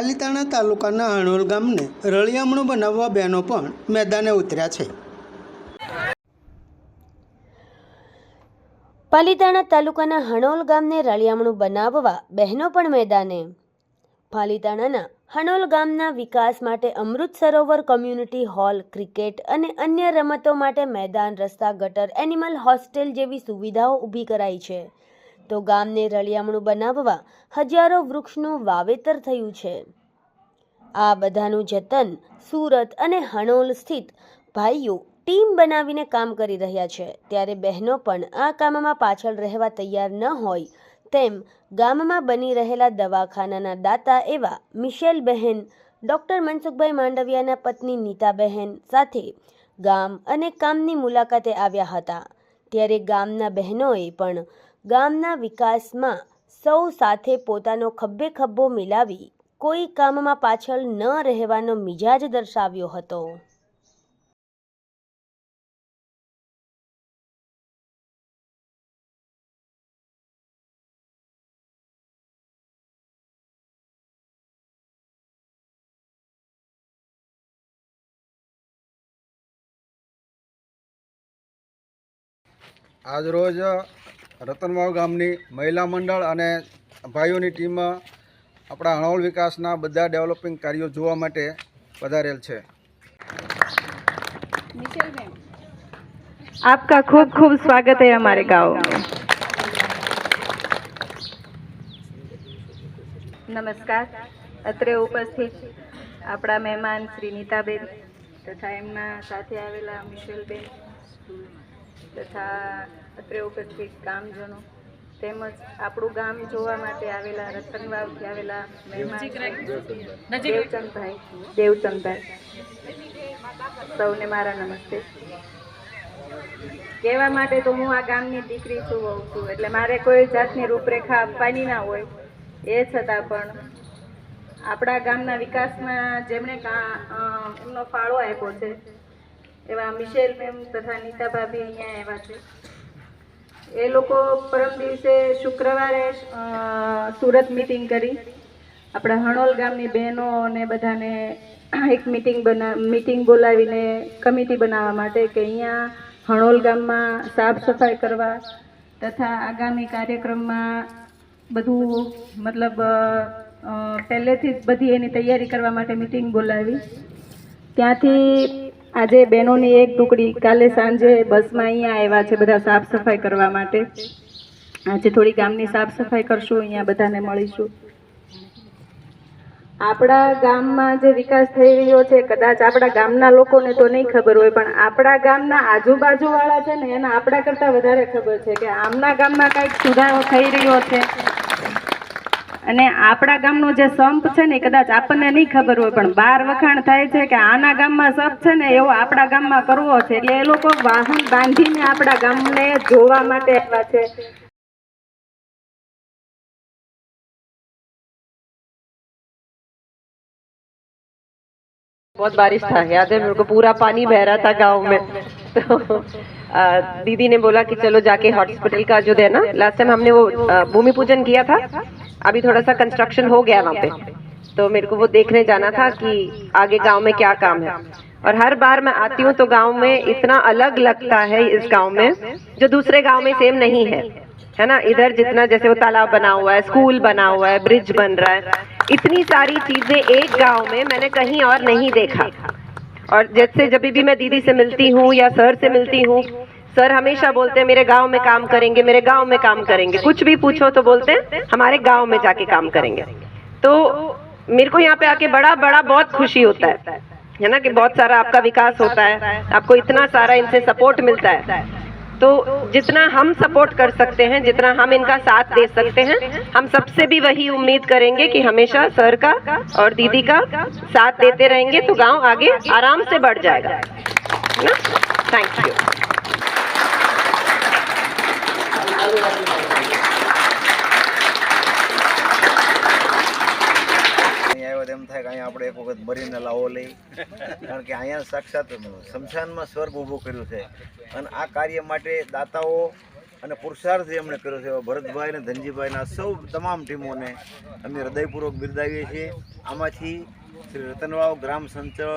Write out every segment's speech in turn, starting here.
પાલીતાણા તાલુકાના અણોલ ગામને રળિયામણું બનાવવા બહેનો પણ મેદાને ઉતર્યા છે. પાલીતાણા તાલુકાના હણોલ ગામને રળિયામણું બનાવવા બહેનો પણ મેદાને. પાલીતાણાના હણોલ ગામના વિકાસ માટે Amrit Sarovar community hall, cricket અને અન્ય રમતો માટે મેદાન, રસ્તા, ગટર, એનિમલ હોસ્ટેલ જેવી સુવિધાઓ ઊભી કરાઈ છે. તો ગામને રળિયામણું બનાવવા હજારો વૃક્ષનું વાવેતર થયું છે. આ બધાનું જતન સુરત અને હણોલ સ્થિત ભાઈઓ ટીમ બનાવીને કામ કરી રહ્યા છે. ત્યારે બહેનો પણ આ કામમાં પાછળ રહેવા તૈયાર ન હોય તેમ ગામમાં બની રહેલા દવાખાનાના દાતા એવા મિશેલ બહેન, ડૉક્ટર મનસુખભાઈ માંડવિયાના પત્ની નીતાબહેન સાથે ગામ અને કામની મુલાકાતે આવ્યા હતા. ત્યારે ગામના બહેનોએ પણ ગામના વિકાસમાં સૌ સાથે પોતાનો ખભે ખભો મિલાવી કોઈ કામમાં પાછળ ન રહેવાનો મિજાજ દર્શાવ્યો હતો. આજરોજ રતનવાવ ગામની મહિલા મંડળ અને ભાઈઓની ટીમમાં આપણા હણોલ વિકાસના બધા ડેવલપિંગ કાર્યો જોવા માટે પધારેલ છે. આપકા ખૂબ ખૂબ સ્વાગત હૈ અમારે ગાંવ. નમસ્કાર. અત્રે ઉપસ્થિત આપણા મહેમાન શ્રી નીતાબેન તથા એમના સાથે આવેલા મિશેલબેન. તથા અત્રે ઉપસ્થિત ગામજનો તેમજ આપણું ગામ જોવા માટે આવેલા રતનવાવથી આવેલા મહેમાન દેવચંદભાઈ. દેવચંદભાઈ. સૌને મારા નમસ્તે. કહેવા માટે તો હું આ ગામની દીકરી છું હોઉં છું. એટલે મારે કોઈ જાતની રૂપરેખા આપવાની ના હોય. એ છતાં પણ આપણા ગામના વિકાસમાં જેમણે એમનો ફાળો આપ્યો છે એવા મિશેલ મેમ તથા નીતા ભાભી અહીંયા આવ્યા છે. એ લોકો પરમ દિવસે શુક્રવારે સુરત મિટિંગ કરી. આપણા હણોલ ગામની બહેનો અને બધાને એક મિટિંગ બના મિટિંગ બોલાવીને કમિટી બનાવવા માટે કે અહીંયા હણોલ ગામમાં સાફ સફાઈ કરવા તથા આગામી કાર્યક્રમમાં બધું મતલબ પહેલેથી જ બધી એની તૈયારી કરવા માટે મિટિંગ બોલાવી. ત્યાંથી આજે બહેનોની એક ટુકડી કાલે સાંજે બસમાં અહીંયા આવ્યા છે બધા સાફ સફાઈ કરવા માટે. આજે થોડી ગામની સાફ સફાઈ કરશું, અહીંયા બધાને મળીશું. આપણા ગામમાં જે વિકાસ થઈ રહ્યો છે, કદાચ આપણા ગામના લોકોને તો નહીં ખબર હોય, પણ આપણા ગામના આજુબાજુવાળા છે ને, એના આપણા કરતાં વધારે ખબર છે કે આમના ગામમાં કાંઈક સુધારો થઈ રહ્યો છે. અને આપણા ગામનો જે સંપ છે ને એ કદાચ આપણને નહીં ખબર હોય પણ બાર વખાણ થાય છે કે આના ગામમાં સંપ છે ને એવો આપણા ગામમાં કરવો છે એટલે એ લોકો વાહન બાંધીને આપણા ગામને જોવા માટે આવ્યા છે बहुत बारिश था याद है मेरे को पूरा पानी बह रहा था गांव में तो आ, दीदी ने बोला कि चलो जाके हॉस्पिटल का जो है ना लास्ट टाइम हमने वो भूमि पूजन किया था, अभी थोड़ा सा कंस्ट्रक्शन हो गया वहाँ पे। तो मेरे को वो देखने जाना था कि आगे गाँव में क्या काम है। और हर बार मैं आती हूँ तो गाँव में इतना अलग लगता है इस गाँव में, जो दूसरे गाँव में सेम नहीं है। है ना? इधर जितना जैसे वो तालाब बना हुआ है स्कूल बना हुआ है ब्रिज बन रहा है, इतनी सारी चीज़ें एक गाँव में मैंने कहीं और नहीं देखा। और जैसे जब भी मैं दीदी से मिलती हूँ या सर से मिलती हूँ, सर हमेशा बोलते हैं, मेरे गाँव में काम करेंगे, मेरे गाँव में काम करेंगे। कुछ भी पूछो तो बोलते हैं, हमारे गाँव में जाके काम करेंगे। तो मेरे को यहाँ पे आके बड़ा बड़ा बहुत खुशी होता है। है ना कि बहुत सारा आपका विकास होता है, आपको इतना सारा इनसे सपोर्ट मिलता है। तो जितना हम सपोर्ट कर सकते हैं जितना हम इनका साथ दे सकते हैं हम सबसे भी वही उम्मीद करेंगे कि हमेशा सर का और दीदी का साथ देते रहेंगे तो गांव आगे आराम से बढ़ जाएगा है ना थैंक यू અહીંયા આવ્યો તો એમ થાય કે અહીંયા આપણે એક વખત મરીને લઈ કારણ કે અહીંયા સાક્ષાત શમશાનમાં સ્વર્ગ ઊભો કર્યો છે. અને આ કાર્ય માટે દાતાઓ અને પુરુષાર્થ એમણે કર્યો છે. ભરતભાઈ અને ધનજીભાઈના સૌ તમામ ટીમોને અમે હૃદયપૂર્વક બિરદાવીએ છીએ. આમાંથી શ્રી રતનવાવ ગ્રામ સંચય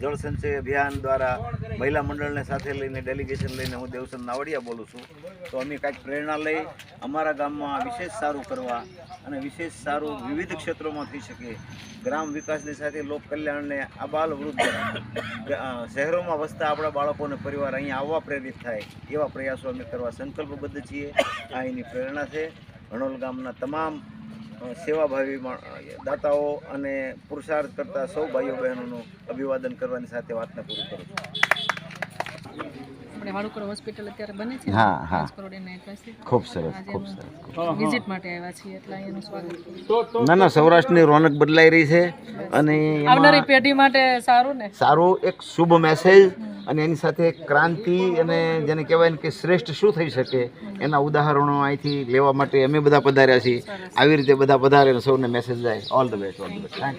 જળ સંચય અભિયાન દ્વારા મહિલા મંડળને સાથે લઈને ડેલિગેશન લઈને હું દેવસન નાવડિયા બોલું છું. તો અમે કાંઈક પ્રેરણા લઈ અમારા ગામમાં વિશેષ સારું કરવા અને વિશેષ સારું વિવિધ ક્ષેત્રોમાં થઈ શકે. ગ્રામ વિકાસની સાથે લોક કલ્યાણને આબાલ વૃદ્ધ શહેરોમાં વસતા આપણા બાળકોને પરિવાર અહીંયા આવવા પ્રેરિત થાય એવા પ્રયાસો અમે કરવા સંકલ્પબદ્ધ છીએ. આ એની પ્રેરણા છે. રણોલ ગામના તમામ સેવાભાવી દાતાઓ અને પુરુષાર્થ કરતા સૌ ભાઈઓ બહેનોનું અભિવાદન કરવાની સાથે વાતને પૂરી કરું છું. વાળુકર હોસ્પિટલ અત્યારે બને છે. હા, ખૂબ સરસ ખૂબ સરસ. વિઝિટ માટે આવ્યા છીએ એટલે અહીંયાનું સ્વાગત ના ના સૌરાષ્ટ્રની રોનક બદલાઈ રહી છે અને આવનારી પેઢી માટે સારું ને? સારું એક શુભ મેસેજ અને એની સાથે ક્રાંતિ અને જેને કહેવાય ને કે શ્રેષ્ઠ શું થઈ શકે, એના ઉદાહરણો અહીંથી લેવા માટે અમે બધા પધાર્યા છીએ. આવી રીતે બધા પધારે સૌને મેસેજ જાય. All the best all the best thank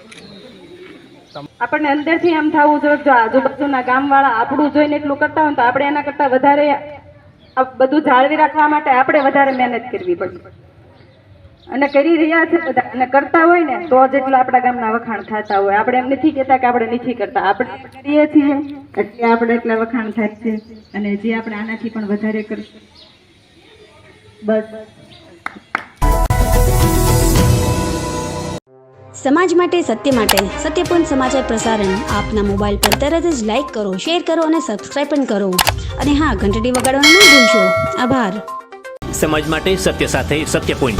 આપણને અંદરથી એમ થવું જોઈએ જો આજુબાજુના ગામવાળા આપણું જોઈને એટલું કરતા હોય તો આપણે એના કરતાં વધારે બધું જાળવી રાખવા માટે આપણે વધારે મહેનત કરવી પડે. અને કરી રહ્યા છે બધા. અને કરતા હોય ને તો જેટલું આપણા ગામના વખાણ થતા હોય. આપણે એમ નથી કહેતા કે આપણે નથી કરતા. આપણે કરીએ છીએ એટલે આપણે એટલા વખાણ થાય છે. અને જે આપણે આનાથી પણ વધારે કરશું. બસ. સમાજ માટે સત્ય માટે સત્યપૂર્ણ સમાચાર પ્રસારણ આપના મોબાઈલ પર તરત જ લાઈક કરો શેર કરો અને સબસ્ક્રાઈબ પણ કરો. અને હા ઘંટડી વગાડવાનું ન ભૂલશો. આભાર. સમાજ માટે સત્ય સાથે સત્ય પોઈન્ટ